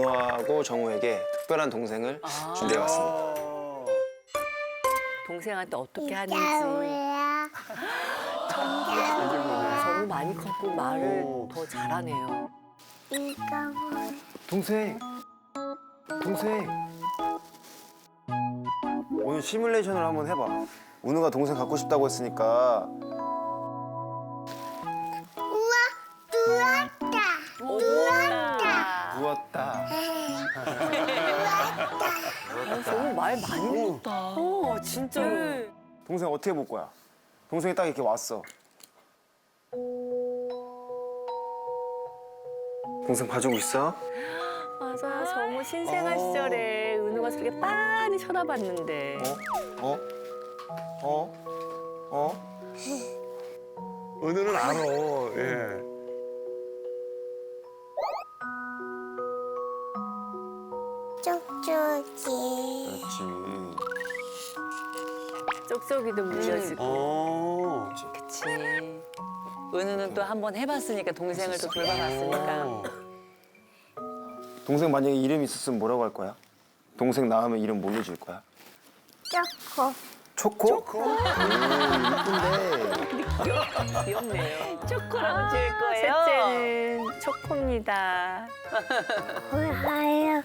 은호하고 정우에게 특별한 동생을 준비해 왔습니다. 동생한테 어떻게 하는지 뭐야? 정우 많이 컸고 말을 더 잘하네요. 이거 뭐야? 동생, 동생. 오늘 시뮬레이션을 한번 해봐. 은호가 동생 갖고 싶다고 했으니까 어, 정우 말 많이 했다. 어, 진짜로. 동생 어떻게 볼 거야? 동생이 딱 이렇게 왔어. 동생 봐주고 있어? 맞아, 정우 신생아 시절에 은우가 저렇게 빤히 쳐다봤는데. 어? 어? 어? 어? 은우는 알아. 예. 쪽쪽이. 그렇지. 쪽쪽이도 물려주고. 어. 그치. 은우는 또 한 번 해봤으니까 동생을 또 돌봐봤으니까. 어. 동생 만약에 이름 있었으면 뭐라고 할 거야? 동생 낳으면 이름 뭘로 줄 거야? 초코. 초코? 초코? 음, 이쁜데. 귀엽네요. 초코라고 지을 거예요. 셋째는 초코입니다. 뭐야?